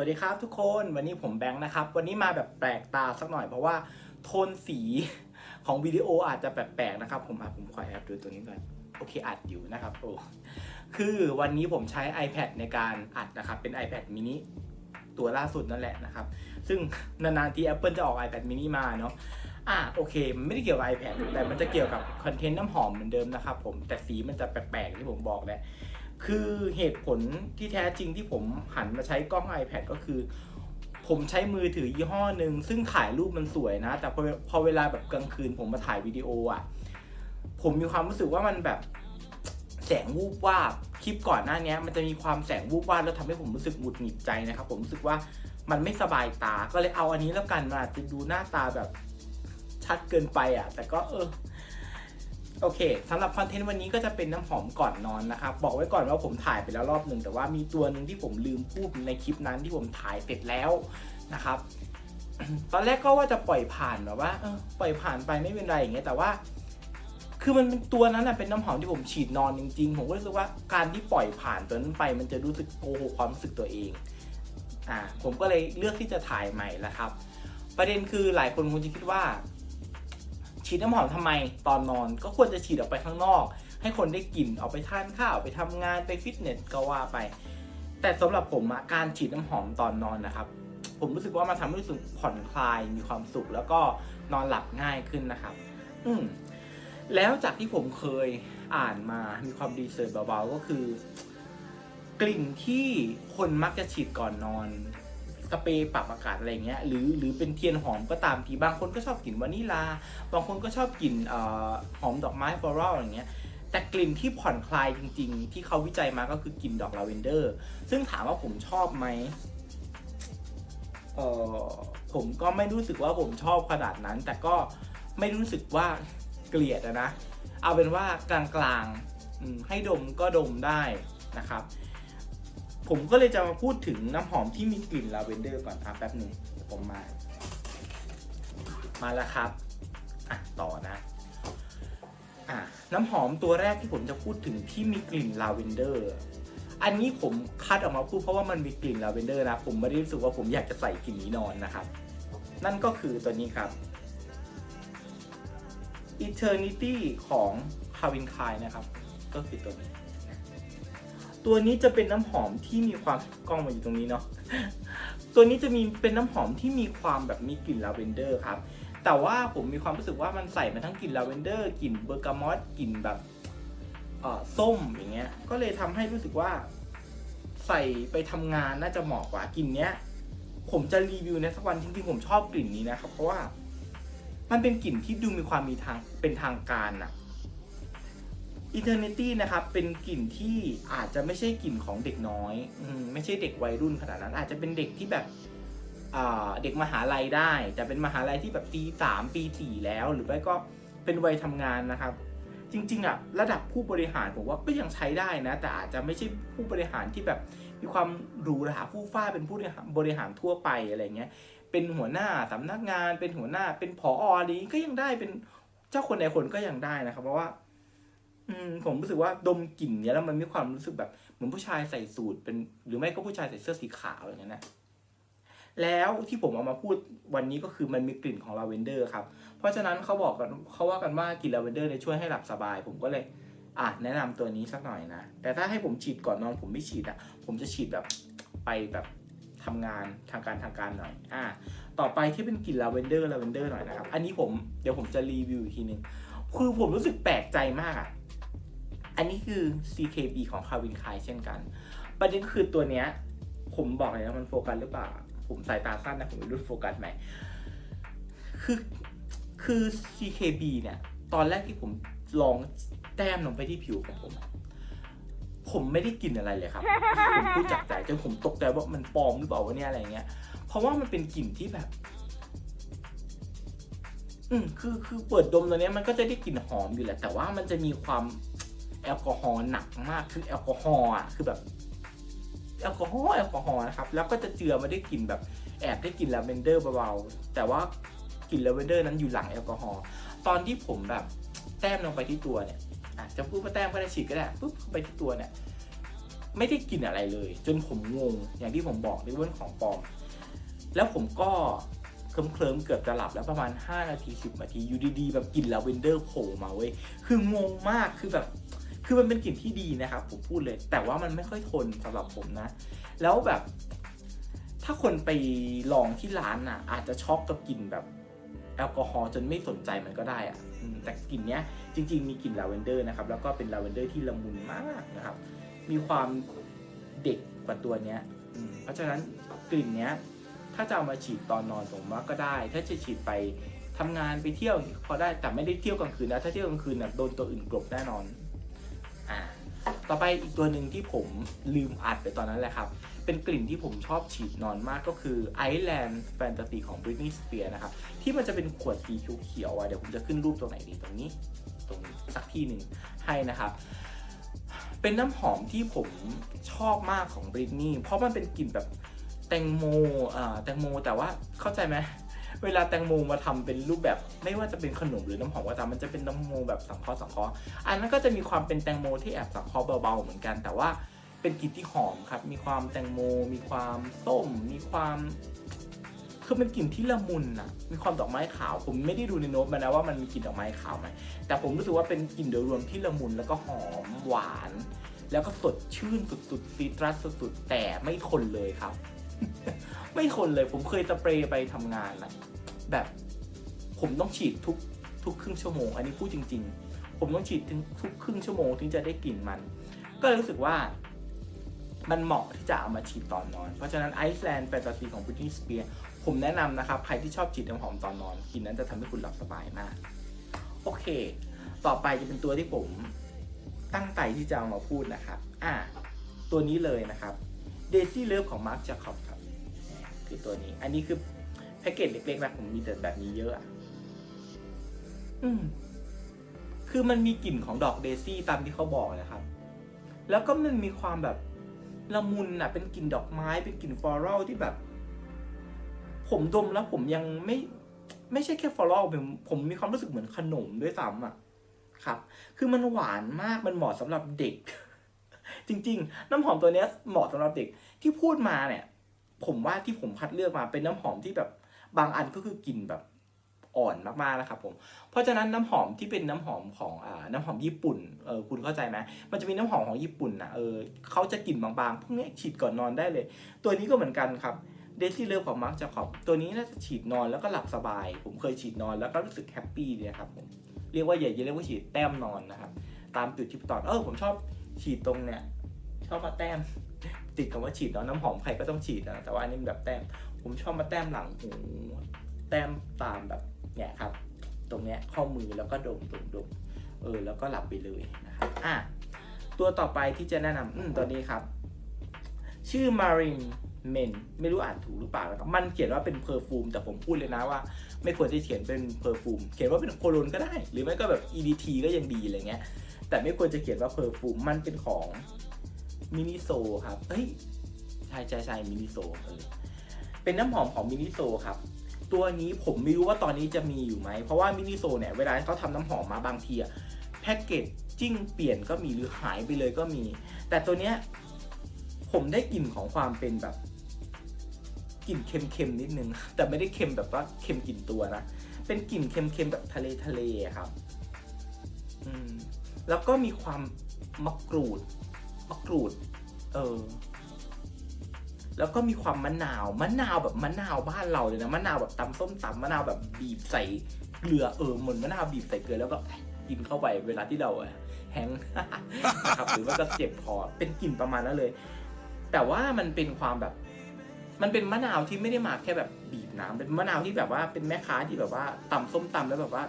วัสดีครับทุกคนวันนี้ผมแบงค์นะครับ วันนี้มาแบบแปลกตาสักหน่อยเพราะว่าโทนสีของวิดีโออาจจะแปลกๆนะครับ ผมอะผมขอแอบดูตัวนี้ก่อนโอเคอัดอยู่นะครับโอ้คือวันนี้ผมใช้ iPad ในการอัดนะครับ เป็น iPad mini ตัวล่าสุดนั่นแหละนะครับ ซึ่งนานๆที Apple จะออก iPad mini มาเนาะอะโอเค มันไม่ได้เกี่ยวกับ iPad แต่มันจะเกี่ยวกับคอนเทนต์น้ำหอมเหมือนเดิมนะครับผมแต่สีมันจะแปลกๆที่ผมบอกแหละ คือเหตุผลที่แท้จริงที่ผมหันมาใช้กล้อง iPad ก็คือ ผมใช้มือถือยี่ห้อหนึ่งซึ่งถ่ายรูปมันสวยนะ แต่พอพอเวลาแบบกลางคืนผมมาถ่ายวิดีโออะ ผมมีความรู้สึกว่ามันแบบแสงวูบวาบคลิปก่อนหน้านี้มันจะมีความแสงวูบวาบแล้วทำให้ผมรู้สึกหงุดหงิดใจนะครับ ผมรู้สึกว่ามันไม่สบายตาก็เลยเอาอันนี้แล้วกันมาจะดูหน้าตาแบบชัดเกินไปอะ แต่ก็เออ โอเคสำหรับคอนเทนต์วันนี้ก็จะเป็นน้ำหอมก่อนนอนนะครับ บอกไว้ก่อนว่าผมถ่ายไปแล้วรอบหนึ่งแต่ว่ามีตัวหนึ่งที่ผมลืมพูดในคลิปนั้นที่ผมถ่ายเสร็จแล้วนะครับ ตอนแรกก็ว่าจะปล่อยผ่านแบบว่าเออปล่อยผ่านไปไม่เป็นไรอย่างเงี้ยแต่ว่า คือมันเป็นตัวนั้นนะเป็นน้ำหอมที่ผมฉีดนอนจริง ๆ ผมก็รู้สึกว่าการที่ปล่อยผ่านตัวนั้นไป มันจะรู้สึกโกหกความรู้สึกตัวเองอ่าผมก็เลยเลือกที่จะถ่ายใหม่แล้วครับ ประเด็นคือหลายคนคงจะคิดว่า ฉีดน้ำหอมทำไมตอนนอนก็ควรจะฉีดออกไปข้างนอก ให้คนได้กลิ่นออกไปทานข้าวไปทำงานไปฟิตเนสก็ว่าไป แต่สำหรับผมอะการฉีดน้ำหอมตอนนอนนะครับ ผมรู้สึกว่ามันทำให้รู้สึกผ่อนคลายมีความสุข แล้วก็นอนหลับง่ายขึ้นนะครับ อืมแล้วจากที่ผมเคยอ่านมามีความดีเซอร์เบาๆก็คือ กลิ่นที่คนมักจะฉีดก่อนนอน สเปรย์ปรับอากาศอะไรเงี้ยหรือหรือเป็นเทียนหอมก็ตามทีบางคนก็ชอบกลิ่นวานิลา บางคนก็ชอบกลิ่นออหอมดอกไม้ฟลอรัลอย่างเงี้ยแต่กลิ่นที่ผ่อนคลายจริง ๆ ที่เขาวิจัยมาก็คือกลิ่นดอกลาเวนเดอร์ ซึ่งถามว่าผมชอบไหมเออผมก็ไม่รู้สึกว่าผมชอบขนาดนั้น แต่ก็ไม่รู้สึกว่าเกลียดนะ เอาเป็นว่ากลางๆให้ดมก็ดมได้นะครับ ผมก็เลยจะมาพูดถึงน้ำหอมที่มีกลิ่นลาเวนเดอร์ก่อนครับแป๊บหนึ่งผมมา มาแล้วครับอะต่อนะอะน้ำหอมตัวแรกที่ผมจะพูดถึงที่มีกลิ่นลาเวนเดอร์อันนี้ผมคัดออกมาพูดเพราะว่ามันมีกลิ่นลาเวนเดอร์นะผมไม่ได้รู้สึกว่าผมอยากจะใส่กลิ่นนี้นอนนะครับ นั่นก็คือตัวนี้ครับ Eternity ของ Calvin Klein นะครับ ก็คือตัวนี้ ตัวนี้จะเป็นน้ำหอมที่มีความกล้องมาอยู่ตรงนี้เนาะตัวนี้จะมีเป็นน้ำหอมที่มีความแบบมีกลิ่นลาเวนเดอร์ครับแต่ว่าผมมีความรู้สึกว่ามันใส่มาทั้งกลิ่นลาเวนเดอร์กลิ่นเบอร์กามอตกลิ่นแบบเอ่อส้มอย่างเงี้ยก็เลยทำให้รู้สึกว่า ใส่ไปทำงานน่าจะเหมาะกว่ากลิ่นเนี้ย ผมจะรีวิวในสักวันจริงๆผมชอบกลิ่นนี้นะครับเพราะว่ามันเป็นกลิ่นที่ดูมีความมีทางเป็นทางการอะ Eternity นะครับเป็นกลิ่นที่อาจจะไม่ใช่กลิ่นของเด็กน้อยอมไม่ใช่เด็กวัยรุ่นขนาดนั้น อาจจะเป็นเด็กที่แบบเด็กมหาลัยได้ แต่เป็นมหาลัยที่แบบปีสามปีสี่แล้ว หรือไม่ก็เป็นวัยทำงานนะครับ จริงๆอะระดับผู้บริหารผมว่าก็ยังใช้ได้นะ แต่อาจจะไม่ใช่ผู้บริหารที่แบบมีความหรูหราฟู่ฟ้าเป็นผู้บริหารทั่วไปอะไรเงี้ยเป็นหัวหน้าสำนักงานเป็นหัวหน้าเป็นผออะไรนี้ก็ยังได้เป็นเจ้าคนในคนก็ยังได้นะครับ เพราะว่า อืมผมรู้สึกว่าดมกลิ่นเนี้ยแล้วมันมีความรู้สึกแบบเหมือนผู้ชายใส่สูทเป็น หรือไม่ก็ผู้ชายใส่เสื้อสีขาวอย่างนั้นนะแล้วที่ผมเอามาพูดวันนี้ก็คือมันมีกลิ่นของลาเวนเดอร์ครับ เพราะฉะนั้นเขาบอกกันเขาว่ากันว่ากลิ่นลาเวนเดอร์เนี่ยช่วยให้หลับสบาย ผมก็เลย อะแนะนำตัวนี้สักหน่อยนะ แต่ถ้าให้ผมฉีดก่อนนอนผมไม่ฉีดอะ ผมจะฉีดแบบไปแบบทำงานทางการทางการหน่อย อะต่อไปที่เป็นกลิ่นลาเวนเดอร์ลาเวนเดอร์หน่อยนะครับ อันนี้ผมเดี๋ยวผมจะรีวิวอีกทีหนึ่งคือผมรู้สึกแปลกใจมากอะ อันนี้คือ CKB ของคาวินคายเช่นกัน ประเด็นคือตัวเนี้ย ผมบอกเลยนะมันโฟกัสหรือเปล่า ผมสายตาสั้นนะผมไม่รู้โฟกัสไหมคือคือ CKB เนี่ย ตอนแรกที่ผมลองแต้มลงไปที่ผิวของผม ผมไม่ได้กลินอะไรเลยครับ ผมพูดจากใจจนผมตกใจว่ามันปลอมหรือเปล่าวะเนี่ยอะไรเงี้ย เพราะว่ามันเป็นกลิ่นที่แบบ อืมคือคือเปิดดมตัวเนี้ยมันก็จะได้กลิ่นหอมอยู่แหละ แต่ว่ามันจะมีความ แอลกอฮอล์หนักมากคือแอลกอฮอล์อะคือแบบแอลกอฮอล์แอลกอฮอล์นะครับ แล้วก็จะเจือมาได้กลิ่นแบบแอบได้กลิ่นลาเวนเดอร์เบาๆแต่ว่ากลิ่นลาเวนเดอร์นั้นอยู่หลังแอลกอฮอล์ตอนที่ผมแบบแต้มลงไปที่ตัวเนี่ยอาจจะพูดว่าแต้มก็ได้ฉีดก็ได้ปุ๊บเข้าไปที่ตัวเนี่ย ไม่ได้กลิ่นอะไรเลย จนผมงงอย่างที่ผมบอกในเรื่องของปลอม แล้วผมก็เคลิ้มเคลิมๆเกือบจะหลับแล้วประมาณ 5 นาที 10 นาทีอยู่ดีๆแบบกลิ่นลาเวนเดอร์โผล่มาเว้ยคืองงมากคือแบบ คือมันเป็นกลิ่นที่ดีนะครับผมพูดเลย แต่ว่ามันไม่ค่อยทนสำหรับผมนะ แล้วแบบ ถ้าคนไปลองที่ร้านอะ อาจจะช็อกกับกลิ่นแบบแอลกอฮอล์จนไม่สนใจมันก็ได้อะแต่กลิ่นเนี้ยจริง ๆ มีกลิ่นลาเวนเดอร์นะครับ แล้วก็เป็นลาเวนเดอร์ที่ละมุนมากนะครับ มีความเด็กกว่าตัวเนี้ยเพราะฉะนั้นกลิ่นเนี้ย ถ้าจะเอามาฉีดตอนนอนผมว่าก็ได้ ถ้าจะฉีดไปทำงานไปเที่ยวพอได้แต่ไม่ได้เที่ยวกลางคืนนะถ้าเที่ยวกลางคืนนะโดนตัวอื่นกลบแน่นอน ต่อไปอีกตัวหนึ่งที่ผมลืมอัดไปตอนนั้นแหละครับ เป็นกลิ่นที่ผมชอบฉีดนอนมากก็คือ Island Fantasy ของ Britney Spears นะครับ ที่มันจะเป็นขวดสีเขียวๆอะเดี๋ยวผมจะขึ้นรูปตรงไหนดีตรงนี้ ตรงสักที่หนึ่งให้นะครับ เป็นน้ำหอมที่ผมชอบมากของ Britney เพราะมันเป็นกลิ่นแบบแตงโมอ่าแตงโมแต่ว่าเข้าใจไหม เวลาแตงโมมาทำเป็นรูปแบบ ไม่ว่าจะเป็นขนมหรือน้ำหอมก็ตามมันจะเป็นน้ำโมแบบสังเคราะห์สังเคราะห์อันนั้นก็จะมีความเป็นแตงโมที่แอบสังเคราะห์เบาๆเหมือนกัน แต่ว่าเป็นกลิ่นที่หอมครับ มีความแตงโม มีความส้ม มีความ คือเป็นกลิ่นที่ละมุนอะมีความดอกไม้ขาว ผมไม่ได้ดูในโน้ตมานะว่ามันมีกลิ่นดอกไม้ขาวไหมแต่ผมรู้สึกว่าเป็นกลิ่นโดยรวมที่ละมุนแล้วก็หอมหวาน แล้วก็สดชื่นสุดๆซีตรัสสุดๆแต่ไม่ทนเลยครับ ไม่ทนเลยผมเคยสเปรย์ไปทำงานนะแบบผมต้องฉีดทุกทุกครึ่งชั่วโมง อันนี้พูดจริง ๆ ผมต้องฉีดถึงทุกครึ่งชั่วโมงถึงจะได้กลิ่นมัน ก็เลยรู้สึกว่ามันเหมาะที่จะเอามาฉีดตอนนอน เพราะฉะนั้น Iceland Fantasy ของ Britney Spears ผมแนะนำนะครับ ใครที่ชอบฉีดน้ำหอมตอนนอนกลิ่นนั้นจะทำให้คุณหลับสบายมาก โอเค ต่อไปจะเป็นตัวที่ผมตั้งใจที่จะเอามาพูดนะครับ อ่า ตัวนี้เลยนะครับ Daisy Love ของ Marc Jacob ครับ คือตัวนี้ อันนี้คือแพ็กเกจเล็กๆนะผมมีแต่แบบนี้เยอะอะอืมคือมันมีกลิ่นของดอกเดซี่ตามที่เขาบอกนะครับ แล้วก็มันมีความแบบละมุนอะ เป็นกลิ่นดอกไม้ เป็นกลิ่นฟลอรัลที่แบบ ผมดมแล้วผมยังไม่ ไม่ใช่แค่ฟลอรัลผมผมมีความรู้สึกเหมือนขนมด้วยซ้ำอะ ครับ คือมันหวานมาก มันเหมาะสำหรับเด็ก จริง ๆ น้ำหอมตัวเนี้ยเหมาะสำหรับเด็กที่พูดมาเนี่ย ผมว่าที่ผมคัดเลือกมาเป็นน้ำหอมที่แบบบางอันก็คือกลิ่นแบบอ่อนมากๆนะครับผมเพราะฉะนั้นน้ำหอมที่เป็นน้ำหอมของอ่าน้ำหอมญี่ปุ่นเออคุณเข้าใจไหมมันจะมีน้ำหอมของญี่ปุ่นนะเออเขาจะกลิ่นบางๆพวกนี้ฉีดก่อนนอนได้เลย ตัวนี้ก็เหมือนกันครับเดซี่เลิฟของมาร์คจาคอบตัวนี้น่าจะฉีดนอนแล้วก็หลับสบาย ผมเคยฉีดนอนแล้วก็รู้สึกแฮปปี้เลยครับผมเรียกว่าอย่าเรียกว่าฉีดแต้มนอนนะครับ ตามจุดที่ตอนเออผมชอบฉีดตรงเนี่ยชอบมาแต้ม ติดคำว่าฉีดเนาะน้ำหอมใครก็ต้องฉีดนะแต่ว่าอันนี้มันแบบแต้ม ผมชอบมาแต้มหลังหูแต้มตามแบบเนี่ยครับ ตรงเนี้ยข้อมือแล้วก็ดมดมดมเออแล้วก็หลับไปเลยนะครับอะตัวต่อไปที่จะแนะนำอืมตัวนี้ครับ ชื่อ Marine Men ไม่รู้อ่านถูกหรือเปล่านะครับ มันเขียนว่าเป็นเพอร์ฟูมแต่ผมพูดเลยนะว่า ไม่ควรจะเขียนเป็นเพอร์ฟูมเขียนว่าเป็นโคโลนก็ได้ หรือไม่ก็แบบ EDT ก็ยังดีอะไรเงี้ย แต่ไม่ควรจะเขียนว่าเพอร์ฟูมมันเป็นของ มินิโซครับ เอ้ยใช่ใช่ใช่มินิโซเออเป็นน้ำหอมของมินิโซครับ ตัวนี้ผมไม่รู้ว่าตอนนี้จะมีอยู่ไหม เพราะว่ามินิโซเนี่ยเวลาเขาทำน้ำหอมมาบางทีอะแพ็กเกจจิ้งเปลี่ยนก็มีหรือหายไปเลยก็มี แต่ตัวเนี้ยผมได้กลิ่นของความเป็นแบบกลิ่นเค็มๆนิดนึง แต่ไม่ได้เค็มแบบว่าเค็มกลิ่นตัวนะ เป็นกลิ่นเค็มๆแบบทะเลทะเลครับ อืม แล้วก็มีความมะกรูด มะกรูด เออ แล้วก็มีความมะนาวมะนาวแบบมะนาวบ้านเราเลยนะมะนาวแบบตำส้มตำมะนาวแบบบีบใส่เกลือเออเหมือนมะนาวบีบใส่เกลือแล้วก็กินเข้าไปเวลาที่เราแห้งนะครับหรือว่าก็เจ็บคอเป็นกลิ่นประมาณนั้นเลย แต่ว่ามันเป็นความแบบ มันเป็นมะนาวที่ไม่ได้มาแค่แบบบีบน้ำเป็นมะนาวที่แบบว่าเป็นแม่ค้าที่แบบว่าตำส้มตำแล้วแบบว่า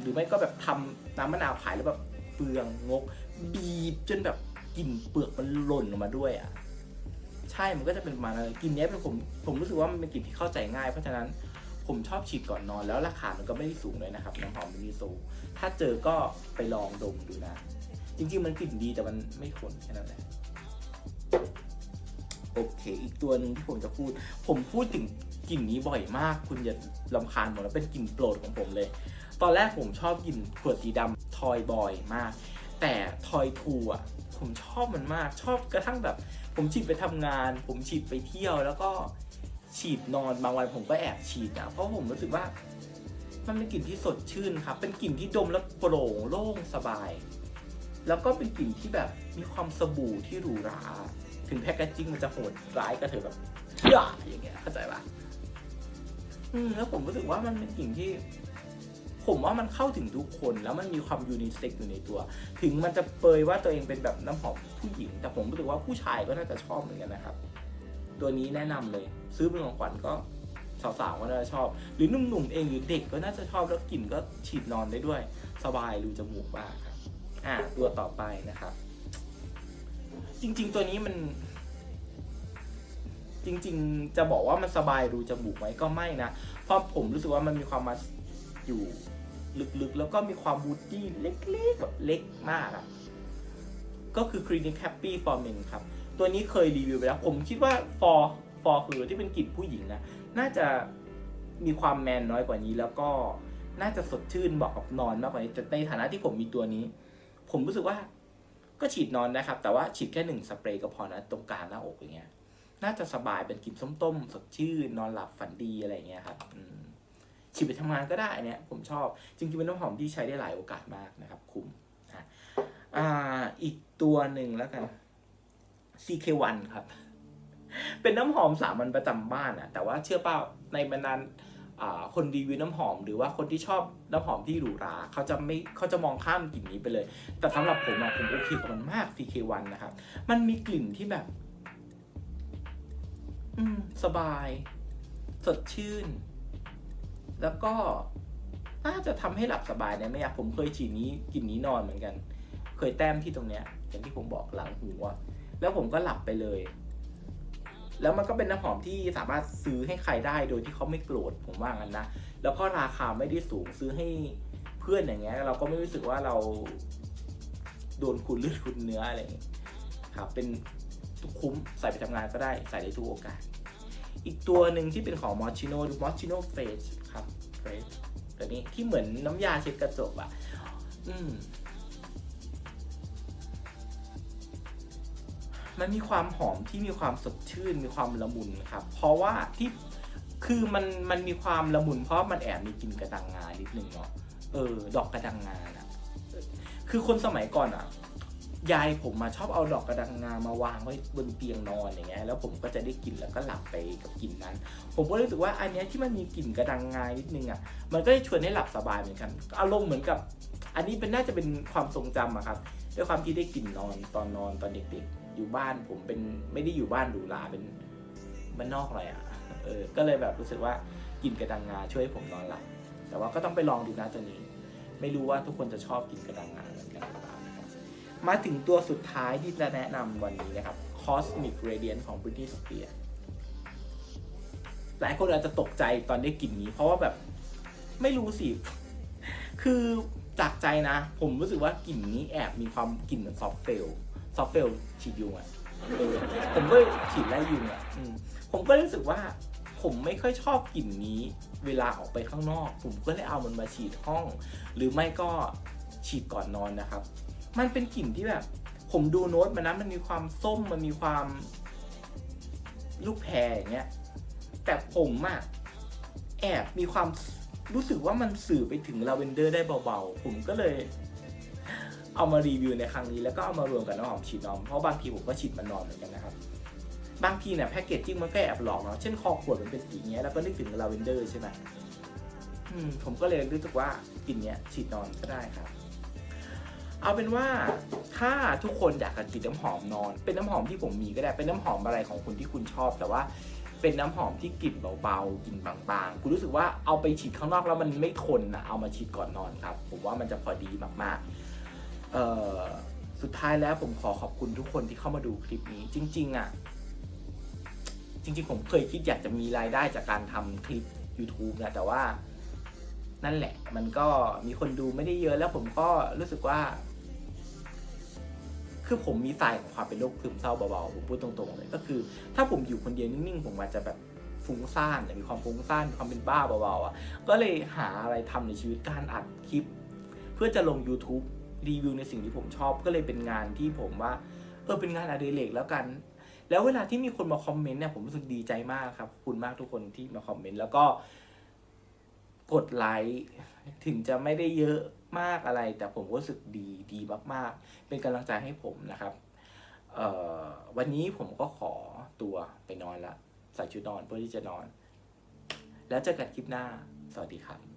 หรือไม่ก็แบบทำน้ำมะนาวขายแล้วแบบเปลืองงก บีบจนแบบ ลิ่นเปลือกมันหล่นออกมาด้วยอะใช่มันก็จะเป็นประมาณนั้นกลิ่นเนี้ยเป็นผมผมรู้สึกว่ามันเป็นกลิ่นที่เข้าใจง่าย เพราะฉะนั้นผมชอบฉีดก่อนนอนแล้วราคามันก็ไม่ได้สูงเลยนะครับน้ำหอมมินิโซ ถ้าเจอก็ไปลองดมดูนะ จริงๆมันกลิ่นดีแต่มันไม่ทนแค่นั้นแหละโอเค อีกตัวหนึ่งที่ผมจะพูด ผมพูดถึงกลิ่นนี้บ่อยมาก คุณอย่าลำคาญหมดแล้วเป็นกลิ่นโปรดของผมเลย ตอนแรกผมชอบกลิ่นขวดสีดำทอยบอยมาก แต่ทอยทูอะ ผมชอบมันมาก ชอบกระทั่งแบบ ผมฉีดไปทำงาน ผมฉีดไปเที่ยว แล้วก็ฉีดนอนบางวันผมก็แอบฉีดนะเพราะผมรู้สึกว่า มันเป็นกลิ่นที่สดชื่นครับ เป็นกลิ่นที่ดมแล้วโปร่งโล่งสบาย แล้วก็เป็นกลิ่นที่แบบมีความสบู่ที่หรูหรา ถึงแพคเกจจิ้งมันจะโหดร้ายก็เถอะแบบเชื่ออย่างเงี้ยเข้าใจปะอืมแล้วผมรู้สึกว่ามันเป็นกลิ่นที่ ผมว่ามันเข้าถึงทุกคนแล้วมันมีความยูนิเซ็กอยู่ในตัว ถึงมันจะเปยว่าตัวเองเป็นแบบน้ำหอมผู้หญิง แต่ผมรู้สึกว่าผู้ชายก็น่าจะชอบเหมือนกันนะครับ ตัวนี้แนะนำเลย ซื้อเป็นของขวัญก็สาวๆก็น่าจะชอบ หรือหนุ่มๆเองหรือเด็กก็น่าจะชอบแล้วกลิ่นก็ฉีดนอนได้ด้วย สบายรูจมูกมากครับอะตัวต่อไปนะครับ จริง ๆ ตัวนี้มันจริงๆ จะบอกว่ามันสบายรูจมูกไหมก็ไม่นะ เพราะผมรู้สึกว่ามันมีความมาอยู่ ลึกๆ แล้วก็มีความบูดดี้เล็กๆ แบบเล็กมากอะก็คือ Clinic Happy for Men ครับ ตัวนี้เคยรีวิวไปแล้ว ผมคิดว่า for for คือที่เป็นกลิ่นผู้หญิงนะ น่าจะมีความแมนน้อยกว่านี้ แล้วก็น่าจะสดชื่นบอกกับนอนมากกว่านี้แต่ในฐานะที่ผมมีตัวนี้ ผมรู้สึกว่าก็ฉีดนอนนะครับ แต่ว่าฉีดแค่หนึ่งสเปรย์ก็พอนะตรงกลางหน้าอกอย่างเงี้ย น่าจะสบายเป็นกลิ่นส้มๆ สดชื่น นอนหลับฝันดีอะไรเงี้ยครับอืม ฉีดไปทำงานก็ได้เนี้ยผมชอบ จริงๆเป็นน้ำหอมที่ใช้ได้หลายโอกาสมากนะครับ คุ้มนะอ่าอีกตัวหนึ่งแล้วกัน CK1 ครับ เป็นน้ำหอมสามัญประจำบ้านอะแต่ว่าเชื่อเปล่าในบรรดาอ่าคนรีวิวน้ำหอม หรือว่าคนที่ชอบน้ำหอมที่หรูหราเขาจะไม่เขาจะมองข้ามกลิ่นนี้ไปเลย แต่สำหรับผมอะผมโอเคกับมันมาก CK1 นะครับ มันมีกลิ่นที่แบบ อืม สบาย สดชื่น แล้วก็น่าจะทำให้หลับสบายนะไม่ยากผมเคยฉีดนี้กินนี้นอนเหมือนกัน เคยแต้มที่ตรงเนี้ยอย่างที่ผมบอกหลังหูอะแล้วผมก็หลับไปเลย แล้วมันก็เป็นน้ำหอมที่สามารถซื้อให้ใครได้โดยที่เขาไม่โกรธผมว่างั้นนะ แล้วก็ราคาไม่ได้สูงซื้อให้เพื่อนอย่างเงี้ย เราก็ไม่รู้สึกว่าเราโดนคุณเลือดคุณเนื้ออะไรอย่างเงี้ยครับเป็นคุ้มใส่ไปทำงานก็ได้ใส่ได้ทุกโอกาส อีกตัวหนึ่งที่เป็นของ Moschino หรือ Moschino Face ครับ Face ตัวนี้ที่เหมือนน้ำยาเช็ดกระจกอะอืมมันมีความหอมที่มีความสดชื่นมีความละมุนครับ เพราะว่าที่คือมันมันมีความละมุน เพราะมันแอบมีกลิ่นกระดังงานิดนึงเนาะเออ ดอกกระดังงานะเออคือคนสมัยก่อนอะ ยายผมมาชอบเอาดอกกระดังงามาวางไว้บนเตียงนอนอย่างเงี้ยแล้วผมก็จะได้กลิ่นแล้วก็หลับไปกับกลิ่นนั้น ผมก็รู้สึกว่าอันเนี้ยที่มันมีกลิ่นกระดังงานิดนึงอะมันก็จะชวนให้หลับสบายเหมือนกันอารมณ์เหมือนกับ อันนี้เป็นน่าจะเป็นความทรงจำอะครับด้วยความที่ได้กลิ่นนอนตอนนอนตอนเด็กๆ อยู่บ้านผมเป็นไม่ได้อยู่บ้านหรูหราเป็นบ้านนอกอะไรอะเออก็เลยแบบรู้สึกว่ากลิ่นกระดังงาช่วยให้ผมนอนหลับแต่ว่าก็ต้องไปลองดูนะตัวนี้ ไม่รู้ว่าทุกคนจะชอบกลิ่นกระดังงาเหมือนกันหรือเปล่า มาถึงตัวสุดท้ายที่จะแนะนำวันนี้นะครับ Cosmic Radiance ของ Britney Spears หลายคนอาจจะตกใจตอนได้กลิ่นนี้ เพราะว่าแบบไม่รู้สิ คือจากใจนะ ผมรู้สึกว่ากลิ่นนี้แอบมีความกลิ่นเหมือนซอฟเฟลซอฟเฟลฉีดยุงอะ่ะเออผมก็ฉีดไล่ยุงอะ่ะผมก็รู้สึกว่าผมไม่ค่อยชอบกลิ่นนี้เวลาออกไปข้างนอก ผมก็เลยเอามันมาฉีดห้อง หรือไม่ก็ฉีดก่อนนอนนะครับ มันเป็นกลิ่นที่แบบ ผมดูโน้ตมันนะมันมีความส้มมันมีความลูกแพรอย่างเงี้ย แต่ผมอะแอบมีความรู้สึกว่ามันสื่อไปถึงลาเวนเดอร์ได้เบาๆ ผมก็เลย เอามารีวิวในครั้งนี้แล้วก็เอามารวมกับน้ำหอมฉีดนอนเพราะบางทีผมก็ฉีดมันนอนเหมือนกันนะครับ บางทีเนี่ยแพคเกจจิ้งมันก็แอบหลอกเนาะเช่นคอขวดมันเป็นสีเงี้ยแล้วก็นึกถึงลาเวนเดอร์ใช่ไหมอืมผมก็เลยรู้สึกว่ากลิ่นเนี้ยฉีดนอนก็ได้ครับ เอาเป็นว่าถ้าทุกคนอยากจะฉีดน้ำหอมนอน เป็นน้ำหอมที่ผมมีก็ได้เป็นน้ำหอมอะไรของคุณที่คุณชอบ แต่ว่าเป็นน้ำหอมที่กลิ่นเบาๆกลิ่นบางๆคุณรู้สึกว่าเอาไปฉีดข้างนอกแล้วมันไม่ทนนะเอามาฉีดก่อนนอนครับ ผมว่ามันจะพอดีมากๆเอ่อสุดท้ายแล้วผมขอขอบคุณทุกคนที่เข้ามาดูคลิปนี้ จริง ๆอะจริงๆ ผมเคยคิดอยากจะมีรายได้จากการทำคลิป YouTube นะ แต่ว่านั่นแหละ มันก็มีคนดูไม่ได้เยอะแล้วผมก็รู้สึกว่า คือผมมีสายของความเป็นโรคซึมเศร้าเบาๆผมพูดตรงๆเลยก็คือ ถ้าผมอยู่คนเดียวนิ่งๆผมอาจจะแบบฟุ้งซ่านมีความฟุ้งซ่านมีความเป็นบ้าเบาๆอะก็เลยหาอะไรทำในชีวิตการอัดคลิป เพื่อจะลง YouTube รีวิวในสิ่งที่ผมชอบก็เลยเป็นงานที่ผมว่าเออเป็นงานอดิเรกแล้วกัน แล้วเวลาที่มีคนมาคอมเมนต์เนี่ยผมรู้สึกดีใจมากครับขอบคุณมากทุกคนที่มาคอมเมนต์แล้วก็กดไลค์ถึงจะไม่ได้เยอะ มากอะไร แต่ผมก็รู้สึกดีดีมากๆ เป็นกำลังใจให้ผมนะครับวันนี้ผมก็ขอตัวไปนอนละใส่ชุดนอนเพื่อที่จะนอน แล้วเจอกันคลิปหน้า สวัสดีครับ